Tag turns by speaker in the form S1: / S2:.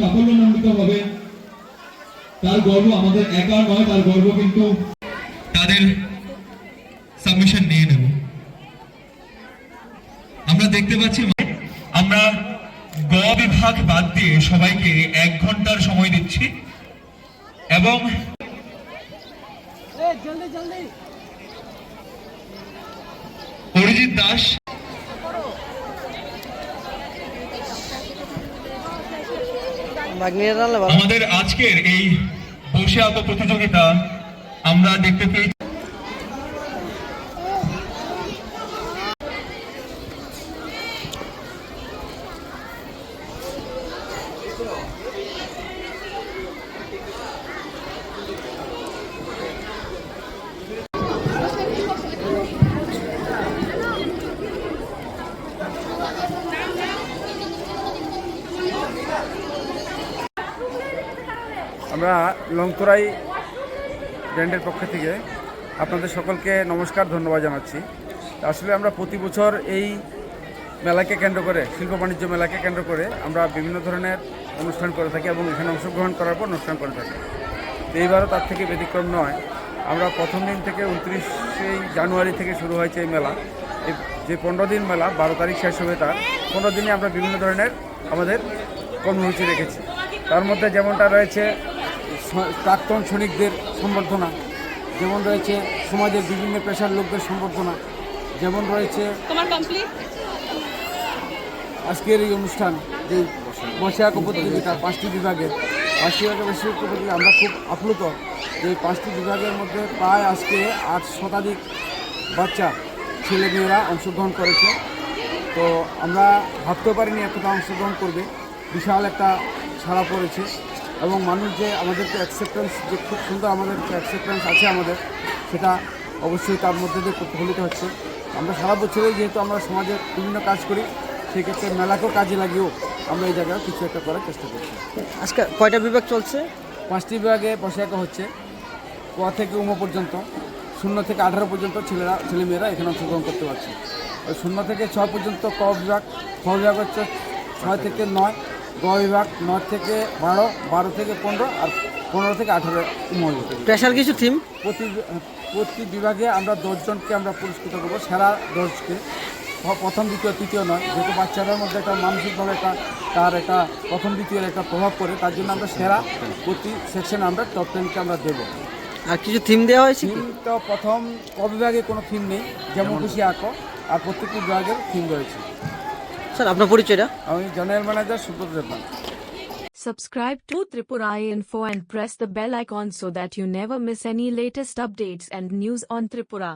S1: সাফল্যমণ্ডিত হবে তার গর্ব আমাদের একা নয়, তার গর্ব কিন্তু তাদের সাবমিশন নিয়ে নেব। আমরা দেখতে পাচ্ছি আমরা গ বিভাগ বাদ দিয়ে সবাইকে এক ঘণ্টার সময় দিচ্ছি এবং অরিজিৎ দাস আমাদের আজকের এই বসে আঁকো প্রতিযোগিতা আমরা দেখতে পেয়েছি।
S2: আমরা লংতরাই ব্র্যান্ডের পক্ষ থেকে আপনাদের সকলকে নমস্কার, ধন্যবাদ জানাচ্ছি। আসলে আমরা প্রতি বছর এই মেলাকে কেন্দ্র করে, শিল্প বাণিজ্য মেলাকে কেন্দ্র করে আমরা বিভিন্ন ধরনের অনুষ্ঠান করে থাকি এবং এখানে অংশগ্রহণ করার পর অনুষ্ঠান করে থাকি। এইবারও তার থেকে ব্যতিক্রম নয়, আমরা প্রথম দিন থেকে উনত্রিশে জানুয়ারি থেকে শুরু হয়েছে এই মেলা। যে পনেরো দিন মেলা, বারো তারিখ শেষ হবে তার। পনেরো দিনে আমরা বিভিন্ন ধরনের আমাদের কর্মসূচি রেখেছি। তার মধ্যে যেমনটা রয়েছে প্রাক্তন সৈনিকদের সম্বর্ধনা যেমন রয়েছে সমাজের বিভিন্ন পেশার লোকদের সম্বর্ধনা যেমন রয়েছে আজকের এই অনুষ্ঠান যে বসে আঁকো প্রতিযোগিতা পাঁচটি বিভাগের পাঁচটি বিভাগের প্রতিযোগিতা আমরা খুব আপ্লুত যে পাঁচটি বিভাগের মধ্যে প্রায় আজকে আট শতাধিক বাচ্চা ছেলেমেয়েরা অংশগ্রহণ করেছে। তো আমরা ভাবতেও পারিনি এতটা অংশগ্রহণ করবে। বিশাল একটা ছাড়া পড়েছে। এবং মানুষ যে আমাদেরকে অ্যাকসেপ্টেন্স যে খুব সুন্দর আমাদের অ্যাকসেপ্টেন্স আছে আমাদের সেটা অবশ্যই তার মধ্যে দিয়ে প্রতিফলিত হচ্ছে। আমরা সারা বছরে যেহেতু আমরা সমাজের বিভিন্ন কাজ করি সেক্ষেত্রে মেলাকেও কাজে লাগিয়েও আমরা এই জায়গায় কিছু একটা করার চেষ্টা করছি।
S3: আজকে কয়টা বিভাগ চলছে?
S2: পাঁচটি বিভাগে বসে আঁকা হচ্ছে ক থেকে উম পর্যন্ত শূন্য থেকে আঠারো পর্যন্ত ছেলেরা ছেলেমেয়েরা এখানে অংশগ্রহণ করতে পারছে। ওই শূন্য থেকে ছয় পর্যন্ত ক বিভাগ খ বিভাগ হচ্ছে ছয় থেকে নয় গ বিভাগ নয় থেকে বারো বারো থেকে পনেরো আর পনেরো থেকে আঠারো
S3: স্পেশাল কিছু থিম
S2: প্রতি প্রতি বিভাগে আমরা দশজনকে আমরা পুরস্কৃত করব সেরা দশকে প্রথম দ্বিতীয় তৃতীয় নয়। যেহেতু বাচ্চাদের মধ্যে একটা মানসিকভাবে একটা তার একটা প্রথম দ্বিতীয়ের একটা প্রভাব পড়ে তার জন্য আমরা সেরা প্রতি সেকশনে আমরা টপ টেনকে আমরা দেবো।
S3: আর কিছু থিম দেওয়া হয়েছে
S2: থিম তো প্রথম অবিভাগে কোনো থিম নেই যেমন খুশি আঁকো আর প্রত্যেকটি বিভাগের থিম রয়েছে।
S3: স্যার আপনার পরিচয়টা
S2: আমি general manager Subrata Debnath
S4: Subscribe to Tripura Info and press the bell icon so that you never miss any latest updates and news on Tripura.